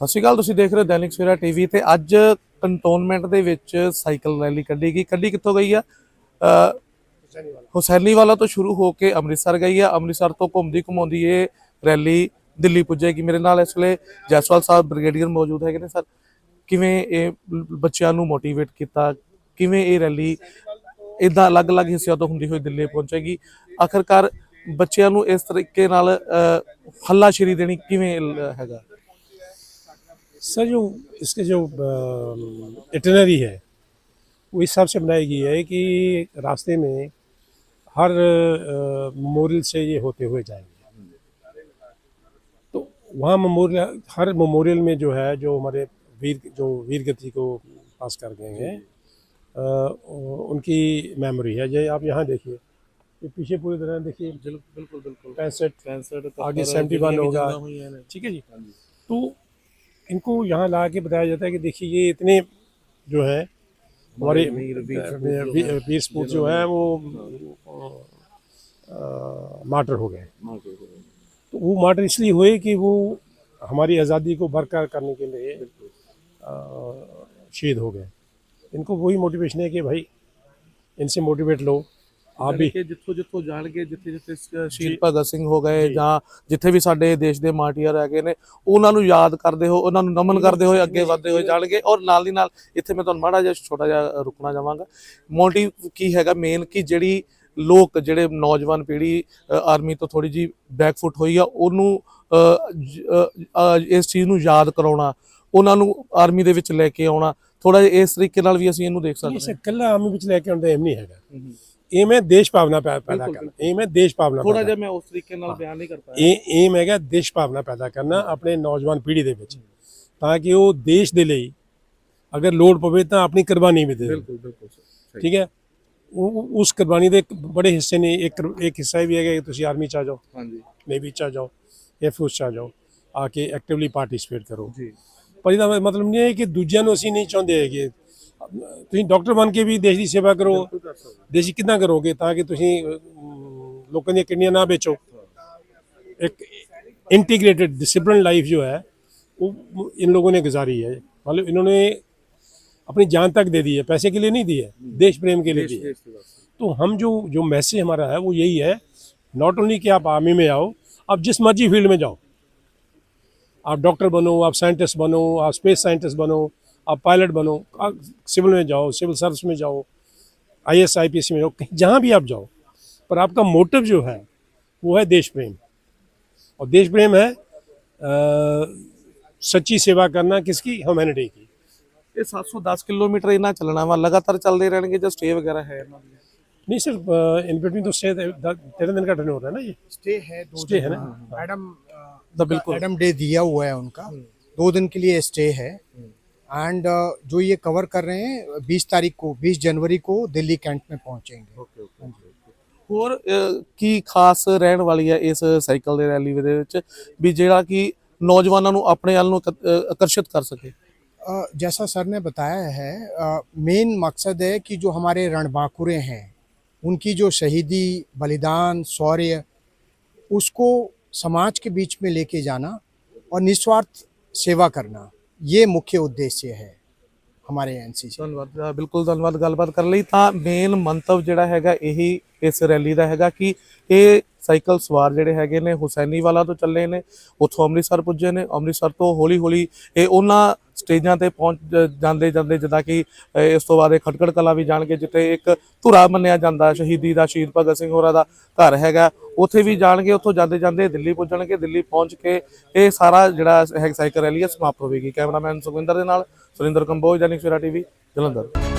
ਸਤਿ ਸ਼੍ਰੀ ਅਕਾਲ ਤੁਸੀਂ ਦੇਖ ਰਹੇ ਹੋ ਦੈਨਿਕ ਸਵੇਰਾ ਟੀਵੀ ਤੇ ਅੱਜ ਕੰਟੋਨਮੈਂਟ ਦੇ ਵਿੱਚ ਸਾਈਕਲ ਰੈਲੀ ਕੱਢੀ ਗਈ। ਕੱਢੀ ਕਿੱਥੋਂ ਗਈ ਆ? ਅ, ਤੋਂ ਸ਼ੁਰੂ ਹੋ ਕੇ ਅੰਮ੍ਰਿਤਸਰ ਗਈ ਆ। ਅੰਮ੍ਰਿਤਸਰ ਤੋਂ ਘੁੰਮਦੀ ਘੁਮਾਉਂਦੀ ਇਹ ਰੈਲੀ ਦਿੱਲੀ ਪੁੱਜੇਗੀ। ਮੇਰੇ ਨਾਲ ਇਸ ਵੇਲੇ ਜੈਸਵਾਲ ਸਾਹਿਬ ਬ੍ਰਿਗੇਡੀਅਰ ਮੌਜੂਦ ਹੈਗੇ ਨੇ ਸਰ। ਕਿਵੇਂ ਇਹ ਬੱਚਿਆਂ ਨੂੰ ਮੋਟੀਵੇਟ ਕੀਤਾ? ਕਿਵੇਂ ਇਹ ਰੈਲੀ ਇਦਾਂ ਅਲੱਗ-ਅਲੱਗ ਹਿੱਸਿਆਂ ਤੋਂ ਹੁੰਦੀ ਹੋਈ ਦਿੱਲੀ ਪਹੁੰਚੇਗੀ? ਆਖਰਕਾਰ ਬੱਚਿਆਂ ਨੂੰ ਇਸ ਤਰੀਕੇ ਨਾਲ ਹੱਲਾਸ਼ੇਰੀ ਦੇਣੀ ਕਿਵੇਂ ਹੈਗਾ? सर जो इसके जो इटनरी है वो इस हिसाब से बनाई गई है कि रास्ते में हर मेमोरियल से ये होते हुए जाएँगे। तो वहाँ मेमोरियल हर मेमोरियल में जो है जो हमारे वीर जो वीर गति को पास कर गए हैं उनकी मेमोरी है। ये आप यहाँ देखिए ये पीछे पूरी तरह देखिए। बिल्कुल बिल्कुल पैंसठ पैंसठ आगे 71 होगा। ठीक है जी। तो इनको यहाँ ला के बताया जाता है कि देखिए ये इतने जो है हमारे वीर सपूत जो है वो मार्टर हो गए। तो वो मार्टर इसलिए हुए कि वो हमारी आज़ादी को बरकरार करने के लिए शहीद हो गए। इनको वही मोटिवेशन है कि भाई इनसे मोटिवेट लो। ਆਬੀ ਕਿ ਜਿੱਥੋਂ ਜਿੱਥੋਂ ਜਾਣਗੇ ਜਿੱਥੇ ਜਿੱਥੇ ਸ- ਸ਼ਹੀਦ ਭਗਤ ਸਿੰਘ ਹੋ ਗਏ ਜਾਂ ਜਿੱਥੇ ਵੀ ਸਾਡੇ ਦੇਸ਼ ਦੇ ਮਾਰਟੀਅਰ ਹੈਗੇ ਨੇ ਉਹਨਾਂ ਨੂੰ ਯਾਦ ਕਰਦੇ ਹੋ ਉਹਨਾਂ ਨੂੰ ਨਮਨ ਕਰਦੇ ਹੋਏ ਅੱਗੇ ਵਧਦੇ ਹੋਏ ਜਾਣਗੇ ਔਰ ਨਾਲ ਦੀ ਨਾਲ ਇੱਥੇ ਮੈਂ ਤੁਹਾਨੂੰ ਮਾੜਾ ਜਿਹਾ ਛੋਟਾ ਜਿਹਾ ਰੁਕਣਾ ਚਾਹਾਂਗਾ। ਮੋਟਿਵ ਕੀ ਹੈਗਾ ਮੇਨ ਕਿ ਜਿਹੜੀ ਲੋਕ ਜਿਹੜੇ ਨੌਜਵਾਨ ਪੀੜ੍ਹੀ ਆਰਮੀ ਤੋਂ ਥੋੜੀ ਜੀ ਬੈਕਫੁੱਟ ਹੋਈ ਆ ਉਹਨੂੰ ਇਸ ਚੀਜ਼ ਨੂੰ ਯਾਦ ਕਰਾਉਣਾ ਉਹਨਾਂ ਨੂੰ ਆਰਮੀ ਦੇ ਵਿੱਚ ਲੈ ਕੇ ਆਉਣਾ ਥੋੜਾ ਜਿਹਾ ਇਸ ਤਰੀਕੇ ਨਾਲ ਵੀ ਅਸੀਂ ਇਹਨੂੰ ਦੇਖ ਸਕਦੇ ਹਾਂ। ਇਸ ਇਕੱਲਾ ਆਮ ਵਿੱਚ ਲੈ ਕੇ ਆਉਂਦਾ ਐਮ ਨਹੀਂ ਹੈਗਾ। ਹੈ ਦੇਸ਼ ਭਾਵਨਾ ਪੈ- ਪੈਦਾ ਕਰਨਾ। ਹੈ ਦੇਸ਼ ਭਾਵਨਾ ਥੋੜਾ ਪੈਦਾ ਜਿਹਾ ਮੈਂ ਉਸ ਤਰੀਕੇ ਨਾਲ ਬਿਆਨ ਨਹੀਂ ਕਰ ਪਾਇਆ। ਇਹ ਏਮ ਹੈਗਾ ਦੇਸ਼ ਭਾਵਨਾ ਪੈਦਾ ਕਰਨਾ ਆਪਣੇ ਨੌਜਵਾਨ ਪੀੜ੍ਹੀ ਦੇ ਵਿੱਚ। ਤਾਂ ਕਿ ਉਹ ਦੇਸ਼ ਦੇ ਲਈ ਅਗਰ ਲੋੜ ਪਵੇ ਤਾਂ ਆਪਣੀ ਕੁਰਬਾਨੀ ਵੀ ਦੇ ਦੇਣ। ਬਿਲਕੁਲ ਬਿਲਕੁਲ ਠੀਕ ਹੈ? ਉਹ ਉਹ- ਉਸ ਕੁਰਬਾਨੀ ਦੇ ਇੱਕ ਬੜੇ ਹਿੱਸੇ ਨੇ। ਇੱਕ ਇੱਕ ਹਿੱਸਾ ਇਹ ਵੀ ਹੈਗਾ ਕਿ ਤੁਸੀਂ ਆਰਮੀ ਚ ਆ ਜਾਓ। ਹਾਂਜੀ। ਨੇਵੀ ਚ ਆ ਜਾਓ 에ਅਰ ਫੋਰਸ ਚ ਆ ਜਾਓ ਆ ਕੇ ਐਕਟਿਵਲੀ ਪਾਰਟਿਸਿਪੇਟ ਕਰੋ। ਜੀ। ਪਰ ਇਹਦਾ ਮਤਲਬ ਨਹੀਂ ਹੈ ਕਿ ਦੂਜਿਆਂ ਨੂੰ ਅਸੀਂ ਨਹੀਂ ਚਾਹੁੰਦੇ ਹੈਗੇ। ਤੁਸੀਂ ਡਾਕਟਰ ਬਣ ਕੇ ਵੀ ਦੇਸ਼ ਦੀ ਸੇਵਾ ਕਰੋ ਦੇਸ਼ ਦੀ ਕਿੱਦਾਂ ਕਰੋਗੇ ਤਾਂ ਕਿ ਤੁਸੀਂ ਅਮ, ਲੋਕਾਂ ਦੀਆਂ ਕਿਡਨੀਆਂ ਨਾ ਵੇਚੋ एक इंटीग्रेटेड डिसिप्लिन लाइफ जो है वो इन लोगों ने गुजारी है मतलब इन्होंने अपनी जान तक दे दी है पैसे के लिए नहीं दी है देश प्रेम के लिए दी है तो हम जो जो मैसेज हमारा है वो यही है नॉट ओनली कि आप आर्मी में आओ आप जिस मर्जी फील्ड में जाओ आप डॉक्टर बनो आप साइंटिस्ट बनो आप स्पेस साइंटिस्ट बनो आप पायलट बनो आप सिविल में जाओ सिविल सर्विस में जाओ I S I P S में जाओ कहीं जहाँ भी आप जाओ पर आपका मोटिव जो है वो है देश प्रेम और देश प्रेम है अ, सच्ची सेवा करना किसकी ह्यूमैनिटी की ਇਹ 710 ਕਿਲੋਮੀਟਰ ਇਹਨਾਂ ਚੱਲਣਾ ਵਾ ਲਗਾਤਾਰ ਚੱਲਦੇ ਰਹਿਣਗੇ ਜਾਂ ਸਟੇ ਵਗੈਰਾ ਹੈ ਇਹਨਾਂ ਦੀ नहीं सिर्फ इन बिटवीन तो स्टे तेरह दिन का टर्न होता है ना ये स्टे है दो स्टे है दिन ना का। मैडम अ, द बिल्कुल मैडम डे दिया हुआ है उनका दो दिन के लिए स्टे है एंड जो ये कवर कर रहे हैं बीस तारीख को बीस जनवरी को दिल्ली कैंट में पहुंचेंगे ਹੋਰ ਅਹ, ਕੀ ਖਾਸ ਰਹਿਣ ਵਾਲੀ ਹੈ ਇਸ ਸਾਈਕਲ ਦੇ ਰੈਲੀ ਦੇ ਵਿੱਚ ਵੀ ਜਿਹੜਾ ਕਿ ਨੌਜਵਾਨਾਂ ਨੂੰ ਆਪਣੇ ਵੱਲ ਨੂੰ ਆਕ- ਅਹ, ਆਕਰਸ਼ਿਤ ਕਰ ਸਕੇ अ, जैसा सर ने बताया है मेन मकसद है कि जो हमारे रणबांकुरे हैं उनकी जो शहीदी बलिदान शौर्य उसको समाज के बीच में लेके जाना और निस्वार्थ सेवा करना ये मुख्य उद्देश्य है ਹਮਾਰੇ ਐਨਸੀ ਸੇ ਧੰਨਵਾਦ ਬਿਲਕੁਲ ਧੰਨਵਾਦ, ਗੱਲਬਾਤ ਕਰਨ ਲਈ। ਤਾਂ ਮੇਨ ਮੰਤਵ ਜਿਹੜਾ ਹੈਗਾ ਇਹੀ ਇਸ ਰੈਲੀ ਦਾ ਹੈਗਾ ਕਿ ਇਹ ਸਾਈਕਲ ਸਵਾਰ ਜਿਹੜੇ ਹੈਗੇ ਨੇ, ਹੁਸੈਨੀਵਾਲਾ ਤੋਂ ਚੱਲੇ ਨੇ, ਉੱਥੋਂ ਅੰਮ੍ਰਿਤਸਰ ਪੁੱਜੇ ਨੇ। ਅੰਮ੍ਰਿਤਸਰ ਤੋਂ ਹੌਲੀ-ਹੌਲੀ ਇਹ ਉਹਨਾਂ ਸਟੇਜਾਂ ਤੇ ਪਹੁੰਚ ਜਾਂਦੇ ਜਾਂਦੇ ਜਿੱਦਾਂ ਕਿ ਇਸ ਤੋਂ ਬਾਅਦ ਇਹ ਖਟਕੜ ਕਲਾ ਵੀ ਜਾਣਗੇ, ਜਿੱਥੇ ਇੱਕ ਧੁਰਾ ਮੰਨਿਆ ਜਾਂਦਾ ਸ਼ਹੀਦੀ ਦਾ, ਸ਼ਹੀਦ ਭਗਤ ਸਿੰਘ ਹੋਰਾਂ ਦਾ ਘਰ ਹੈਗਾ। ਉੱਥੇ ਵੀ ਜਾਣਗੇ, ਉੱਥੋਂ ਜਾਂਦੇ ਜਾਂਦੇ ਦਿੱਲੀ ਪੁੱਜਣਗੇ, ਦਿੱਲੀ ਪਹੁੰਚ ਕੇ ਇਹ ਸਾਰਾ ਜਿਹੜਾ ਸਾਈਕਲ ਰੈਲੀ ਹੈ ਸਮਾਪਤ ਹੋਵੇਗੀ। ਕੈਮਰਾਮੈਨ ਸੁਖਵਿੰਦਰ ਦੇ ਨਾਲ ਸੁਰਿੰਦਰ ਕੰਬੋਜ ਦੈਨਿਕ ਸਵੇਰਾ ਟੀਵੀ ਜਲੰਧਰ